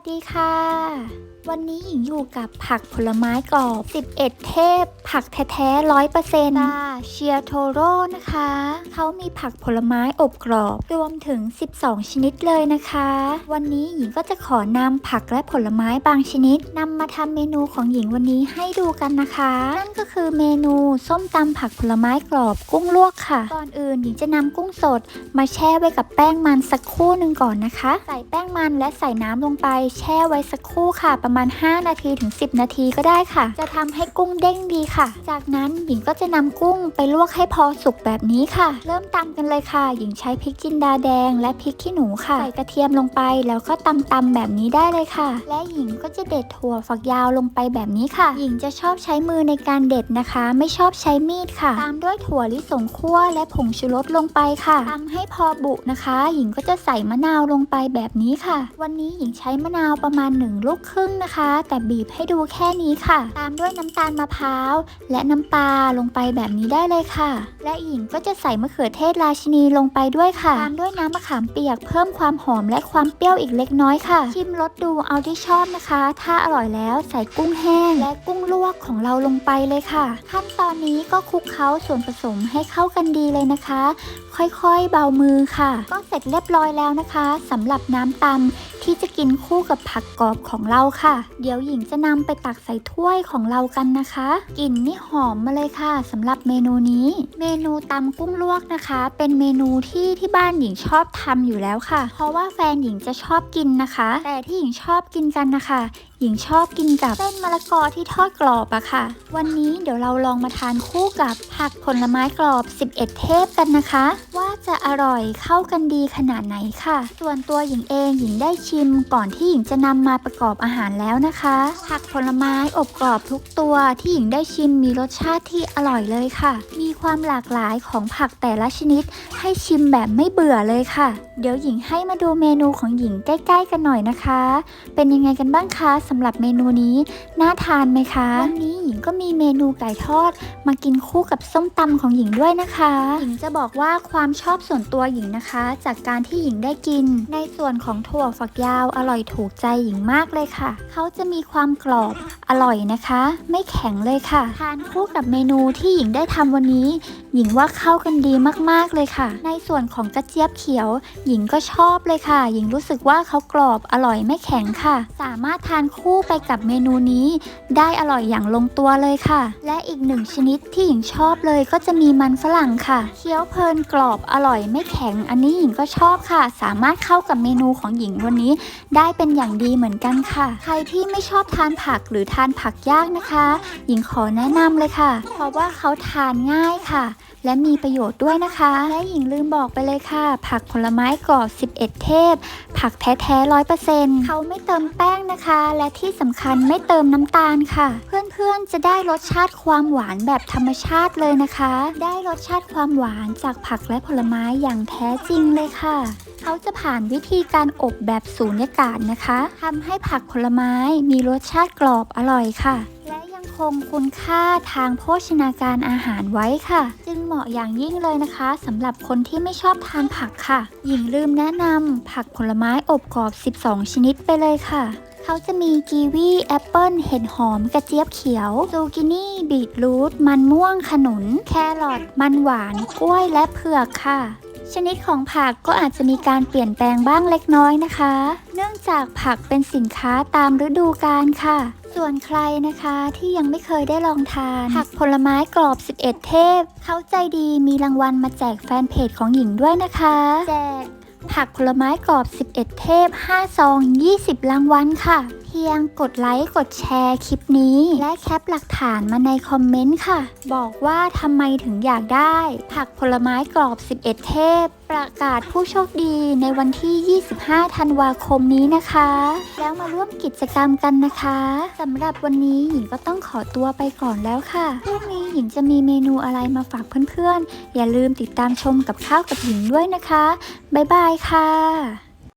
สดีค่ะ วันนี้หญิงอยู่กับผักผลไม้กรอบ 11 เทพ ผักแท้ๆร้อยเปอร์เซ็นต์เชียโทโร่นะคะ เขามีผักผลไม้อบกรอบ รวมถึง 12 ชนิดเลยนะคะ วันนี้หญิงก็จะขอนำผักและผลไม้บางชนิดนำมาทำเมนูของหญิงวันนี้ให้ดูกันนะคะ นั่นก็คือเมนูส้มตำผักผลไม้กรอบกุ้งลวกค่ะ ก่อนอื่นหญิงจะนำกุ้งสด มาแช่ไว้กับแป้งมันสักครู่หนึ่งก่อนนะคะ ใส่แป้งมันและใส่น้ำลงไปแช่ไว้สักครู่ค่ะประมาณาณ 5 นาทีถึง 10 นาทีก็ได้ค่ะ จะทำให้กุ้งเด้งดีค่ะ จากนั้นหญิงก็จะนำกุ้งไปลวกให้พอสุกแบบนี้ค่ะ เริ่มตำกันเลยค่ะ หญิงใช้พริกจินดาแดง และพริกขี้หนูค่ะใส่กระเทียมลงไปแล้วก็ตำตำแบบนี้ได้เลยค่ะ และหญิงก็จะเด็ดถั่วฝักยาวลงไปแบบนี้ค่ะ หญิงจะชอบใช้มือในการเด็ดนะคะ ไม่ชอบใช้มีดค่ะ ตามด้วยถั่วลิสงคั่วและผงชูรสลงไปค่ะตำให้พอบุนะคะ หญิงก็จะใส่มะนาวลงไปแบบนี้ค่ะ วันนี้หญิงใช้มะนาวประมาณหนึ่งลูกครึ่งนะคะ แต่บีบให้ดูแค่นี้ค่ะ ตามด้วยน้ำตาลมะพร้าว และน้ำปลาลงไปแบบนี้ได้เลยค่ะ และหญิงก็จะใส่มะเขือเทศราชินีลงไปด้วยค่ะ ตามด้วยน้ำมะขามเปียกเพิ่มความหอมและความเปรี้ยวอีกเล็กน้อยค่ะ ชิมรสดูเอาที่ชอบนะคะ ถ้าอร่อยแล้วใส่กุ้งแห้ง และกุ้งลวกของเราลงไปเลยค่ะ ขั้นตอนนี้ก็คลุกเคล้าส่วนผสมให้เข้ากันดีเลยนะคะ ค่อยๆเบามือค่ะ ก็เสร็จเรียบร้อยแล้วนะคะสำหรับน้ำตำที่จะกินคู่กับผักกรอบของเราค่ะเดี๋ยวหญิงจะนำไปตักใส่ถ้วยของเรากันนะคะ กลิ่นนี่หอมมาเลยค่ะสำหรับเมนูนี้ เมนูตำกุ้งลวกนะคะ เป็นเมนูที่ที่บ้านหญิงชอบทำอยู่แล้วค่ะ เพราะว่าแฟนหญิงจะชอบกินนะคะ แต่ที่หญิงชอบกินกันนะคะ หญิงชอบกินกับเส้นมะละกอที่ทอดกรอบอะค่ะ วันนี้เดี๋ยวเราลองมาทานคู่กับผักผลไม้กรอบ 11 เทพกันนะคะ ว่าจะอร่อยเข้ากันดีขนาดไหนค่ะ ส่วนตัวหญิงเองหญิงได้ชิมก่อนที่หญิงจะนำมาประกอบอาหารแล้วนะคะ ผักผลไม้อบกรอบทุกตัวที่หญิงได้ชิมมีรสชาติที่อร่อยเลยค่ะ มีความหลากหลายของผักแต่ละชนิด ให้ชิมแบบไม่เบื่อเลยค่ะ เดี๋ยวหญิงให้มาดูเมนูของหญิงใกล้ ๆ กันหน่อยนะคะ เป็นยังไงกันบ้างคะสำหรับเมนูนี้น่าทานไหมคะวันนี้หญิงก็มีเมนูไก่ทอด มากินคู่กับส้มตำของหญิงด้วยนะคะ หญิงจะบอกว่าความชอบส่วนตัวหญิงนะคะ จากการที่หญิงได้กิน ในส่วนของถั่วฝักยาวอร่อยถูกใจหญิงมากเลยค่ะ เขาจะมีความกรอบอร่อยนะคะ ไม่แข็งเลยค่ะ ทานคู่กับเมนูที่หญิงได้ทำวันนี้ หญิงว่าเข้ากันดีมากๆเลยค่ะ ในส่วนของกระเจี๊ยบเขียวหญิงก็ชอบเลยค่ะ หญิงรู้สึกว่าเขากรอบอร่อยไม่แข็งค่ะ สามารถทานคู่ไปกับเมนูนี้ ได้อร่อยอย่างลงตัวเลยค่ะ และอีกหนึ่งชนิดที่หญิงชอบเลยก็จะมีมันฝรั่งค่ะเคี้ยวเพลินกรอบอร่อยไม่แข็ง อันนี้หญิงก็ชอบค่ะ สามารถเข้ากับเมนูของหญิงวันนี้ ได้เป็นอย่างดีเหมือนกันค่ะ ใครที่ไม่ชอบทานผักหรือทานผักยากนะคะ หญิงขอแนะนำเลยค่ะ เพราะว่าเขาทานง่ายค่ะ และมีประโยชน์ด้วยนะคะ และหญิงลืมบอกไปเลยค่ะ ผักผลไม้กรอบ 11 เทพ ผักแท้ๆร้อยเปอร์เซ็นต์เขาไม่เติมแป้งนะคะ และที่สำคัญไม่เติมน้ำตาลค่ะ เพื่อนๆจะได้รสชาติความหวานแบบธรรมชาติเลยนะคะ ได้รสชาติความหวานจากผักและผลไม้อย่างแท้จริงเลยค่ะเขาจะผ่านวิธีการอบแบบสูญญากาศนะคะทำให้ผักผลไม้มีรสชาติกรอบอร่อยค่ะ คงคุณค่าทางโภชนาการอาหารไว้ค่ะ จึงเหมาะอย่างยิ่งเลยนะคะสำหรับคนที่ไม่ชอบทานผักค่ะ หญิงลืมแนะนำผักผลไม้อบกรอบ 12 ชนิดไปเลยค่ะเขาจะมีกีวีแอปเปิลเห็ดหอม กระเจี๊ยบเขียวซูกินี่บีทรูทมันม่วงขนุน แครอทมันหวาน กล้วยและเผือกค่ะ ชนิดของผักก็อาจจะมีการเปลี่ยนแปลงบ้างเล็กน้อยนะคะ เนื่องจากผักเป็นสินค้าตามฤดูกาลค่ะส่วนใครนะคะที่ยังไม่เคยได้ลองทานผักผลไม้กรอบ 11 เทพ เขาใจดีมีรางวัลมาแจกแฟนเพจของหญิงด้วยนะคะ แจกผักผลไม้กรอบ 11 เทพ 5 ซอง 20 รางวัลค่ะ พียงกดไลค์กดแชร์คลิปนี้ และแคปหลักฐานมาในคอมเมนต์ค่ะ บอกว่าทำไมถึงอยากได้ ผักผลไม้กรอบ 11 เทพ ประกาศผู้โชคดีในวันที่ 25 ธันวาคมนี้นะคะ แล้วมาร่วมกิจกรรมกันนะคะสำหรับวันนี้หญิงก็ต้องขอตัวไปก่อนแล้วค่ะพรุ่งนี้หญิงจะมีเมนูอะไรมาฝากเพื่อนๆ อย่าลืมติดตามชมกับข้าวกับหญิงด้วยนะคะบ๊ายบายค่ะ